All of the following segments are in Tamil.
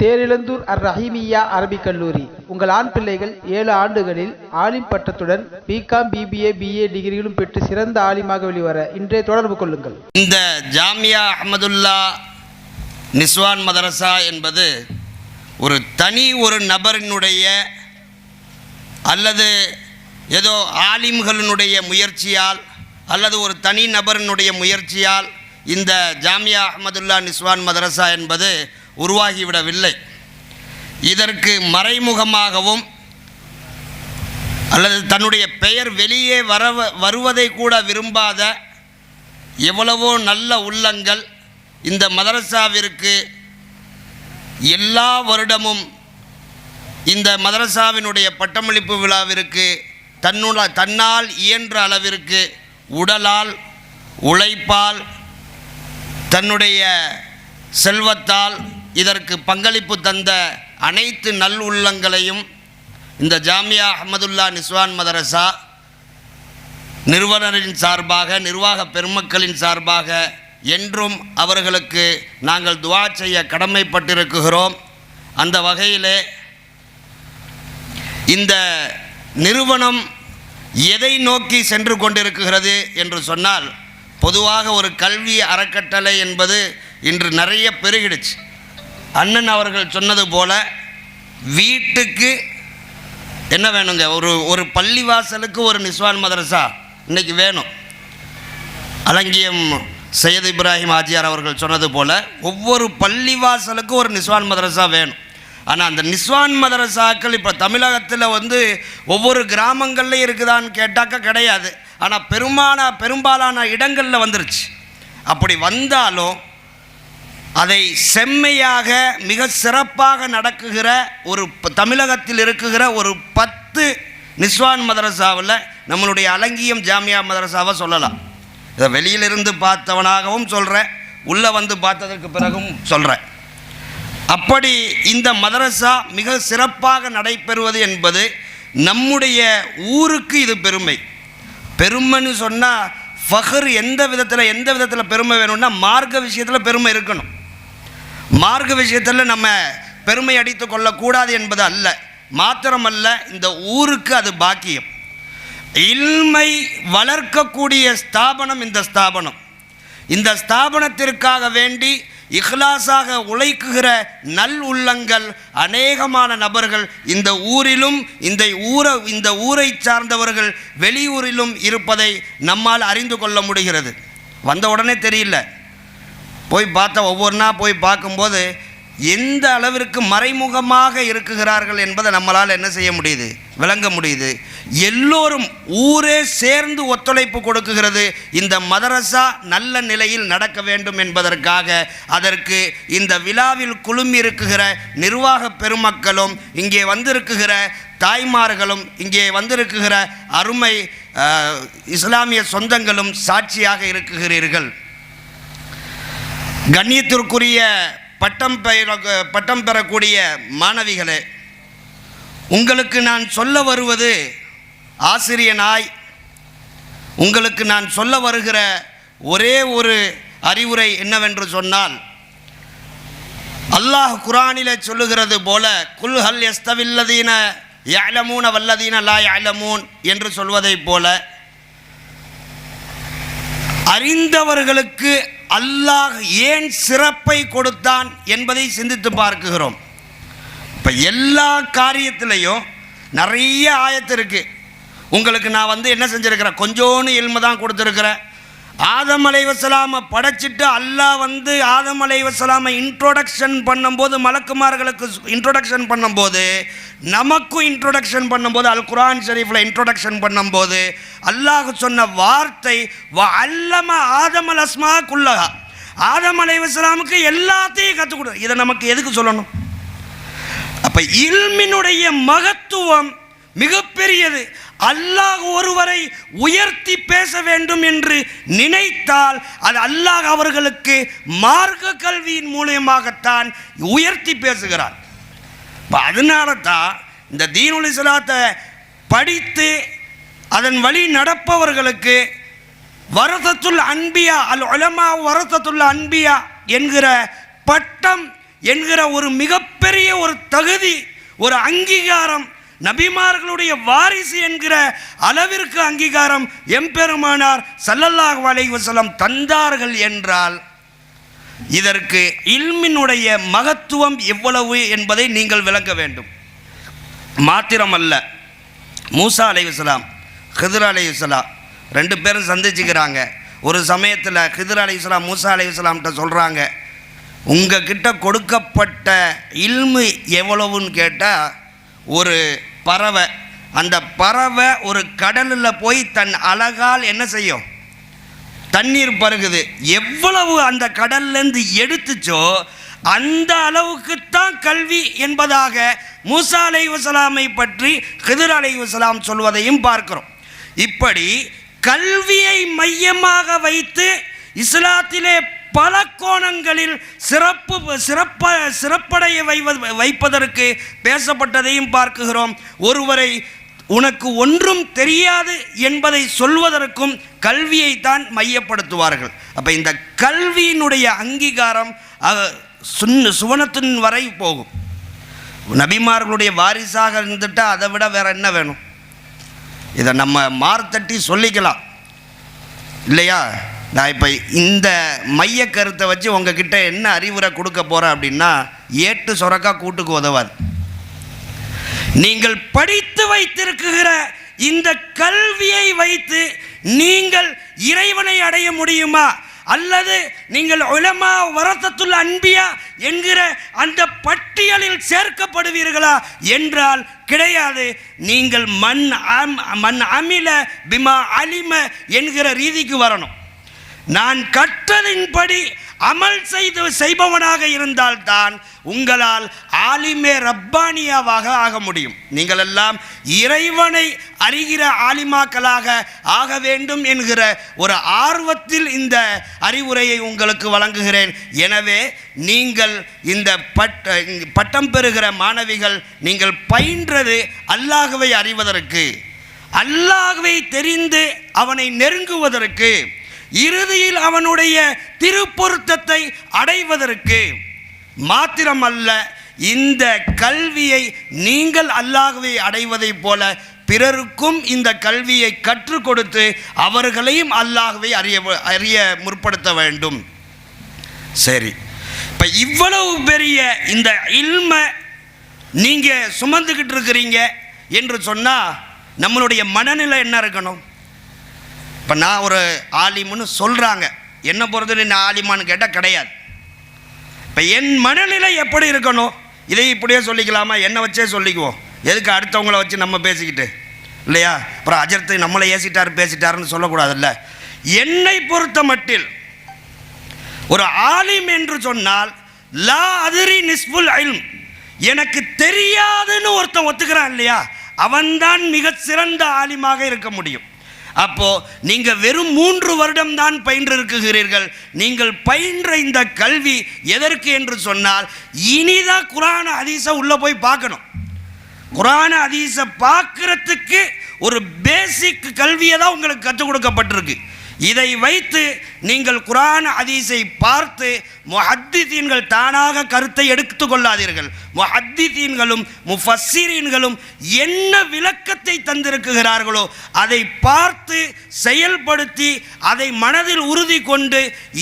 தேரிழந்தூர் அர் ரஹீமியா அரபிக் கல்லூரி. உங்கள் ஆண் பிள்ளைகள் ஏழு ஆண்டுகளில் ஆலிம் பட்டத்துடன் பிகாம் பிபிஏ பிஏ டிகிரிகளும் பெற்று சிறந்த ஆலிமாக வெளிவர இன்றே தொடர்பு கொள்ளுங்கள். இந்த ஜாமியா அஹமதுல்லா நிஸ்வான் மதரசா என்பது ஒரு தனி ஒரு நபரினுடைய அல்லது ஏதோ ஆலிம்களினுடைய முயற்சியால் அல்லது ஒரு தனி நபரினுடைய முயற்சியால் இந்த ஜாமியா அஹமதுல்லா நிஸ்வான் மதரசா என்பது உருவாகிவிடவில்லை. இதற்கு மறைமுகமாகவும் அல்லது தன்னுடைய பெயர் வெளியே வர வருவதை கூட விரும்பாத எவ்வளவோ நல்ல உள்ளங்கள் இந்த மதரசாவிற்கு எல்லா வருடமும் இந்த மதரசாவினுடைய பட்டமளிப்பு விழாவிற்கு தன்னுட தன்னால் இயன்ற அளவிற்கு உடலால் உழைப்பால் தன்னுடைய செல்வத்தால் இதற்கு பங்களிப்பு தந்த அனைத்து நல் உள்ளங்களையும் இந்த ஜாமியா அஹமதுல்லா நிஸ்வான் மதரசா நிறுவனரின் சார்பாக நிர்வாக பெருமக்களின் சார்பாக என்றும் அவர்களுக்கு நாங்கள் துவா செய்ய கடமைப்பட்டிருக்கிறோம் அந்த வகையிலே இந்த நிறுவனம் எதை நோக்கி சென்று கொண்டிருக்கிறது என்று சொன்னால் பொதுவாக ஒரு கல்வி அறக்கட்டளை என்பது இன்று நிறைய பெருகிடுச்சு. அண்ணன் அவர்கள் சொன்னது போல வீட்டுக்கு என்ன வேணுங்க? ஒரு ஒரு பள்ளிவாசலுக்கு ஒரு நிஸ்வான் மதரசா இன்றைக்கி வேணும். அலங்கியம் சையத் இப்ராஹிம் ஆஜியார் அவர்கள் சொன்னது போல் ஒவ்வொரு பள்ளிவாசலுக்கு ஒரு நிஸ்வான் மதரசா வேணும். ஆனால் அந்த நிஸ்வான் மதரசாக்கள் இப்போ தமிழகத்தில் வந்து ஒவ்வொரு கிராமங்கள்லையும் இருக்குதான்னு கேட்டாக்கா கிடையாது. ஆனால் பெரும்பாலான பெரும்பாலான இடங்களில் வந்துருச்சு. அப்படி வந்தாலும் அதை செம்மையாக மிக சிறப்பாக நடக்குகிற ஒரு தமிழகத்தில் இருக்குகிற ஒரு பத்து நிஸ்வான் மதரசாவில் நம்மளுடைய அலங்கியம் ஜாமியா மதரசாவை சொல்லலாம். இதை வெளியிலிருந்து பார்த்தவனாகவும் சொல்கிறேன் உள்ளே வந்து பார்த்ததற்கு பிறகும் சொல்கிறேன் அப்படி இந்த மதரசா மிக சிறப்பாக நடைபெறுவது என்பது நம்முடைய ஊருக்கு இது பெருமை. பெருமைன்னு சொன்னால் ஃபஹர் எந்த விதத்தில் எந்த விதத்தில் பெருமை வேணும்னா மார்க்க விஷயத்தில் பெருமை இருக்கணும். மார்க்க விஷயத்தில் நம்ம பெருமை அடித்து கொள்ளக்கூடாது என்பது அல்ல. மாத்திரமல்ல இந்த ஊருக்கு அது பாக்கியம். இல்மை வளர்க்கக்கூடிய ஸ்தாபனம் இந்த ஸ்தாபனம். இந்த ஸ்தாபனத்திற்காக வேண்டி இஹ்லாஸாக உழைக்குகிற நல் உள்ளங்கள் அநேகமான நபர்கள் இந்த ஊரிலும் இந்த ஊர இந்த ஊரை சார்ந்தவர்கள் வெளியூரிலும் இருப்பதை நம்மால் அறிந்து கொள்ள முடிகிறது. வந்த உடனே தெரியல. போய் பார்த்த ஒவ்வொன்றா போய் பார்க்கும்போது எந்த அளவிற்கு மறைமுகமாக இருக்குகிறார்கள் என்பதை நம்மளால் என்ன செய்ய முடியுது? விளங்க முடியுது. எல்லோரும் ஊரே சேர்ந்து ஒத்துழைப்பு கொடுக்குகிறது. இந்த மதரசா நல்ல நிலையில் நடக்க வேண்டும் என்பதற்காக அதற்கு இந்த விழாவில் குழுமி இருக்குகிற நிர்வாக பெருமக்களும் இங்கே வந்திருக்குகிற தாய்மார்களும் இங்கே வந்திருக்குகிற அருமை இஸ்லாமிய சொந்தங்களும் சாட்சியாக இருக்குகிறீர்கள். கண்ணியத்திற்குரிய பட்டம் பெற பட்டம் பெறக்கூடிய மாணவிகளே உங்களுக்கு நான் சொல்ல வருவது ஆசிரியனாய் உங்களுக்கு நான் சொல்ல வருகிற ஒரே ஒரு அறிவுரை என்னவென்று சொன்னால் அல்லாஹ் குரானில சொல்லுகிறது போல குல்ஹல் எஸ்தவில்லதீன யலமூன வல்லதீன லா யலமூன் என்று சொல்வதைப் போல அறிந்தவர்களுக்கு அல்லாஹ் ஏன் சிறப்பை கொடுத்தான் என்பதை சிந்தித்து பார்க்குகிறோம். இப்போ எல்லா காரியத்திலையும் நிறைய ஆயத்து இருக்குது உங்களுக்கு நான் வந்து என்ன செஞ்சுருக்கிறேன்? கொஞ்சோன்னு எல்மை தான் கொடுத்துருக்குறேன். ஆதம் அலைவசலாமை படைச்சிட்டு அல்லாஹ் வந்து ஆதம் அலைவசலாமை இன்ட்ரோடக்ஷன் பண்ணும்போது மலக்குமார்களுக்கு இன்ட்ரோடக்ஷன் பண்ணும்போது நமக்கும் இன்ட்ரோடக்ஷன் பண்ணும்போது அல் குரான் ஷரீஃபில் இன்ட்ரோடக்ஷன் பண்ணும்போது அல்லாஹ் சொன்ன வார்த்தை வ அல்லம ஆதம் அல் அஸ்மா ஆதம் அலைவசலாமுக்கு எல்லாத்தையும் கற்றுக் கொடு. இதை நமக்கு எதுக்கு சொல்லணும்? அப்போ இல்மினுடைய மகத்துவம் மிகப்பெரியது. அல்லாஹ் ஒருவரை உயர்த்தி பேச வேண்டும் என்று நினைத்தால் அது அல்லாஹ் அவர்களுக்கு மார்க்க கல்வியின் மூலியமாகத்தான் உயர்த்தி பேசுகிறார். இப்போ அதனால தான் இந்த தீனுல் இஸ்லாத்தை படித்து அதன் வழி நடப்பவர்களுக்கு வரதத்துல் அன்பியா அல் உலமா வரதத்துல் அன்பியா என்கிற பட்டம் என்கிற ஒரு மிகப்பெரிய ஒரு தகுதி ஒரு அங்கீகாரம் நபிமார்களுடைய வாரிசு என்கிற அளவிற்கு அங்கீகாரம் எம்பெருமானார் சல்லல்லாஹ் வலைவசலம் தந்தார்கள் என்றால் இதற்கு இல்மினுடைய மகத்துவம் எவ்வளவு என்பதை நீங்கள் விளங்க வேண்டும். மாத்திரமல்ல மூசா அலைவசலாம் ஹிதர் அலைவசலாம் ரெண்டு பேரும் சந்திச்சுக்கிறாங்க. ஒரு சமயத்தில் ஹிதர் அலைஹிஸ்ஸலாம் மூசா அலைவசலாம்கிட்ட சொல்கிறாங்க உங்ககிட்ட கொடுக்கப்பட்ட இல்மு எவ்வளவுன்னு கேட்டால் ஒரு பறவை. அந்த பறவை ஒரு கடலில் போய் தன் அழகால் என்ன செய்யும்? தண்ணீர் பருகுது. எவ்வளவு அந்த கடல்லேருந்து எடுத்துச்சோ அந்த அளவுக்குத்தான் கல்வி என்பதாக மூசா அலை வசலாமை பற்றி ஹிதர் அலை வசலாம் சொல்வதையும் பார்க்கிறோம். இப்படி கல்வியை மையமாக வைத்து இஸ்லாத்திலே பல கோணங்களில் சிறப்பு சிறப்ப சிறப்படைய வைப்பதற்கு பேசப்பட்டதையும் பார்க்குகிறோம். ஒருவரை உனக்கு ஒன்றும் தெரியாது என்பதை சொல்வதற்கும் கல்வியைத்தான் மையப்படுத்துவார்கள். அப்போ இந்த கல்வியினுடைய அங்கீகாரம் சுன்னு சுவனத்தின் வரை போகும். நபிமார்களுடைய வாரிசாக இருந்துட்டால் அதை விட வேற என்ன வேணும்? இதை நம்ம மார்த்தட்டி சொல்லிக்கலாம். இல்லையா? நான் இப்போ இந்த மைய கருத்தை வச்சு உங்ககிட்ட என்ன அறிவுரை கொடுக்க போகிறேன் அப்படின்னா ஏட்டு சொரக்கா கூட்டுக்கு உதவாது. நீங்கள் படித்து வைத்திருக்கிற இந்த கல்வியை வைத்து நீங்கள் இறைவனை அடைய முடியுமா? அல்லது நீங்கள் உலமா வரத்தத்துள்ள அன்பியா என்கிற அந்த பட்டியலில் சேர்க்கப்படுவீர்களா? என்றால் கிடையாது. நீங்கள் மண் அம் மண் அமில பிமா அலிம என்கிற ரீதிக்கு வரணும். நான் கற்றலின்படி அமல் செய்து செய்பவனாக இருந்தால்தான் உங்களால் ஆலிமே ரப்பானியாவாக ஆக முடியும். நீங்கள் எல்லாம் இறைவனை அறிகிற ஆலிமாக்களாக ஆக வேண்டும் என்கிற ஒரு ஆர்வத்தில் இந்த அறிவுரையை உங்களுக்கு வழங்குகிறேன். எனவே நீங்கள் இந்த பட்ட பட்டம் பெறுகிற மாணவிகள் நீங்கள் பயின்றது அல்லாஹுவை அறிவதற்கு அல்லாஹ்வை தெரிந்து அவனை நெருங்குவதற்கு இறுதியில் அவனுடைய திருப்பொருத்தத்தை அடைவதற்கு மாத்திரமல்ல இந்த கல்வியை நீங்கள் அல்லாகவே அடைவதைப் போல பிறருக்கும் இந்த கல்வியை கற்றுக் கொடுத்து அவர்களையும் அல்லாகவே அறிய அறிய முற்படுத்த வேண்டும். சரி. இப்போ இவ்வளவு பெரிய இந்த இல்மை நீங்கள் சுமந்துக்கிட்டு இருக்கிறீங்க என்று சொன்னால் நம்மளுடைய மனநிலை என்ன இருக்கணும்? இப்போ நான் ஒரு ஆலிமுன்னு சொல்கிறாங்க என்ன பொறுத்தவரை நான் ஆலிமான்னு கேட்டால் கிடையாது. இப்போ என் மனநிலை எப்படி இருக்கணும்? இதை இப்படியே சொல்லிக்கலாமா? என்னை வச்சே சொல்லிக்குவோம். எதுக்கு அடுத்தவங்கள வச்சு நம்ம பேசிக்கிட்டு? இல்லையா? அப்புறம் அஜர்த்து நம்மளை ஏசிட்டார் பேசிட்டாருன்னு சொல்லக்கூடாதுல்ல. என்னை பொறுத்த மட்டில் ஒரு ஆலிம் என்று சொன்னால் லா அதிரி நிஸ்புல் அயில்ம் எனக்கு தெரியாதுன்னு ஒருத்தன் ஒத்துக்கிறான் இல்லையா? அவன்தான் மிக சிறந்த ஆலிமாக இருக்க முடியும். அப்போ நீங்க வெறும் மூன்று வருடம் தான் பயின்றிருக்கிறீர்கள் நீங்கள் பயின்ற இந்த கல்வி எதற்கு என்று சொன்னால் இனிதான் குரான அதிச உள்ள போய் பார்க்கணும். குரான அதிச பார்க்கறதுக்கு ஒரு பேசிக் கல்வியை தான் உங்களுக்கு கற்றுக் கொடுக்கப்பட்டிருக்கு. இதை வைத்து நீங்கள் குரான் அதிசை பார்த்து முஹத்திதீன்கள் தானாக கருத்தை எடுத்து கொள்ளாதீர்கள். முஹத்திதீன்களும் முஃபஸ்ஸிரீன்களும் என்ன விளக்கத்தை தந்திருக்கிறார்களோ அதை பார்த்து செயல்படுத்தி அதை மனதில் உறுதி கொண்டு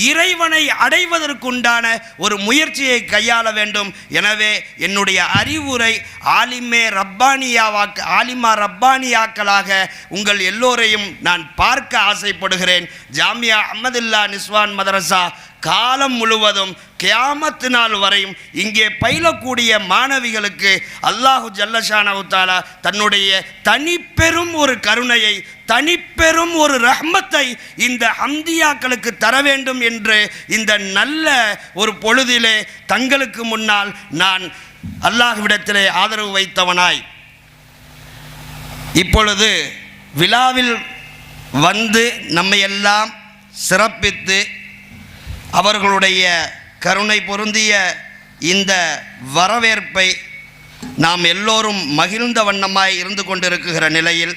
இறைவனை அடைவதற்குண்டான ஒரு முயற்சியை கையாள வேண்டும். எனவே என்னுடைய அறிவுரை ஆலிமே ரப்பானியாவாக்க ஆலிமா ரப்பானியாக்களாக உங்கள் எல்லோரையும் நான் பார்க்க ஆசைப்படுகிறேன். ஜாமியா அஹமதுல்லா நிஸ்வான் மதரசா காலம் முழுவதும் கியாமத்து நாள் வரையும் இங்கே பயிலக்கூடிய மாணவிகளுக்கு அல்லாஹு ஜல்லஷானவுத்தாலா தன்னுடைய தனிப்பெரும் ஒரு கருணையை தனிப்பெரும் ஒரு ரஹ்மத்தை இந்த ஹம்தியாக்களுக்கு தர வேண்டும் என்று இந்த நல்ல ஒரு பொழுதிலே தங்களுக்கு முன்னால் நான் அல்லாஹ்விடத்திலே ஆதரவு வைத்தவனாய். இப்பொழுது விழாவில் வந்து நம்மையெல்லாம் சிறப்பித்து அவர்களுடைய கருணை பொருந்திய இந்த வரவேற்பை நாம் எல்லோரும் மகிழ்ந்த வண்ணமாய் இருந்து கொண்டிருக்கிற நிலையில்